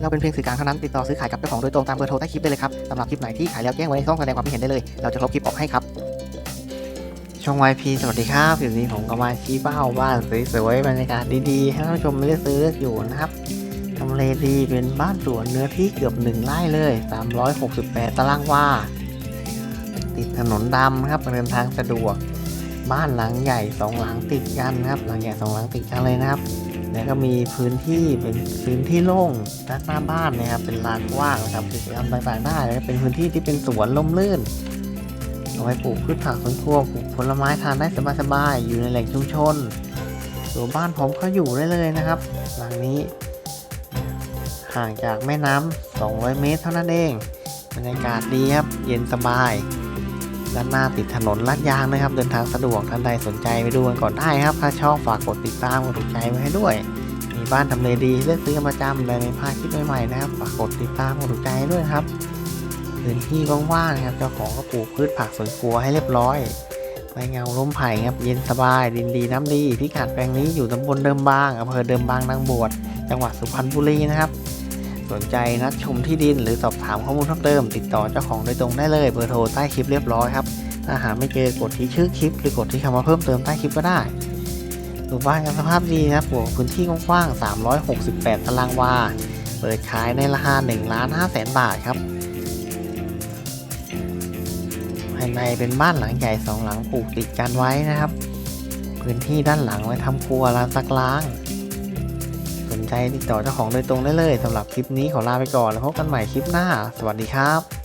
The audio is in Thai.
เราเป็นเพียงสื่อกลางเท่านั้นติดต่อซื้อขายกับเจ้าของโดยตรงตามเบอร์โทรใต้คลิปได้เลยครับสำหรับคลิปไหนที่ขายแล้วแจ้งไว้ในช่องแสดงความคิดเห็นได้เลย เราจะลบคลิปออกให้ครับช่อง YP สวัสดีครับอยู่นี้ผมก็มาชี้เป้าบ้านสวยๆบรรยากาศดีๆ ให้ท่านผู้ชมเลือกซื้อเลือกอยู่นะครับทำเลดีเป็นบ้านสวนเนื้อที่เกือบ1ไร่เลย 368 ตารางวาติดถนนดำครับเดินทางสะดวก บ้านหลังใหญ่สองหลังติดกันครับ หลังใหญ่สองหลังติดกันเลยนะครับ แล้วก็มีพื้นที่เป็นพื้นที่โล่งด้านหน้าบ้านนะครับ เป็นลานกว้างนะครับกิจกรรมต่างๆได้แล้วก็เป็นพื้นที่ที่เป็นสวนล่มลื่นเอาไว้ปลูกพืชผักสวนครัวปลูกผลไม้ทานได้สบายๆอยู่ในแหล่งชุมชนตัวบ้านผมก็อยู่ได้เลยนะครับ หลังนี้ ห่างจากแม่น้ำ200 เมตรเท่านั้นเองบรรยากาศดีครับ เย็นสบาย ด้านหน้าติดถนนลาดยางนะครับ เดินทางสะดวกท่านใดสนใจไปดูกันก่อนได้ครับ ถ้าชอบฝากกดติดตามกดถูกใจไว้ให้ด้วย มีบ้านทำเลดีเลือกซื้อประจำเลยในภาคคลิปใหม่ๆนะครับฝากกดติดตามกดถูกใจให้ด้วยครับพื้นที่ว่างๆนะครับ เจ้าของก็ปลูกพืชผักสวนครัวให้เรียบร้อยใบเงาล้มไผ่ครับเย็นสบายดินดีน้ำดีพิกัดแปลงนี้อยู่ตำบลเดิมบางอำเภอเดิมบางนางบวชจังหวัดสุพรรณบุรีนะครับ สนใจนัดชมที่ดินหรือสอบถามข้อมูลเพิ่มเติม ติดต่อเจ้าของโดยตรงได้เลยเบอร์โทรใต้คลิปเรียบร้อยครับถ้าหาไม่เจอกดที่ชื่อคลิป หรือกดที่คำว่าเพิ่มเติมใต้คลิปก็ได้ดูบ้านกันสภาพดีนะครับบวกพื้นที่กว้างๆ368 ตารางวา เปิดขายในราคา1ล้าน5แสนบาทครับภายในเป็นบ้านหลังใหญ่สองหลังปลูกติดกันไว้นะครับ พื้นที่ด้านหลังไว้ทำครัวร้านซักล้าง สนใจติดต่อเจ้าของโดยตรงได้เลยสำหรับคลิปนี้ขอลาไปก่อนแล้วพบกันใหม่คลิปหน้า สวัสดีครับ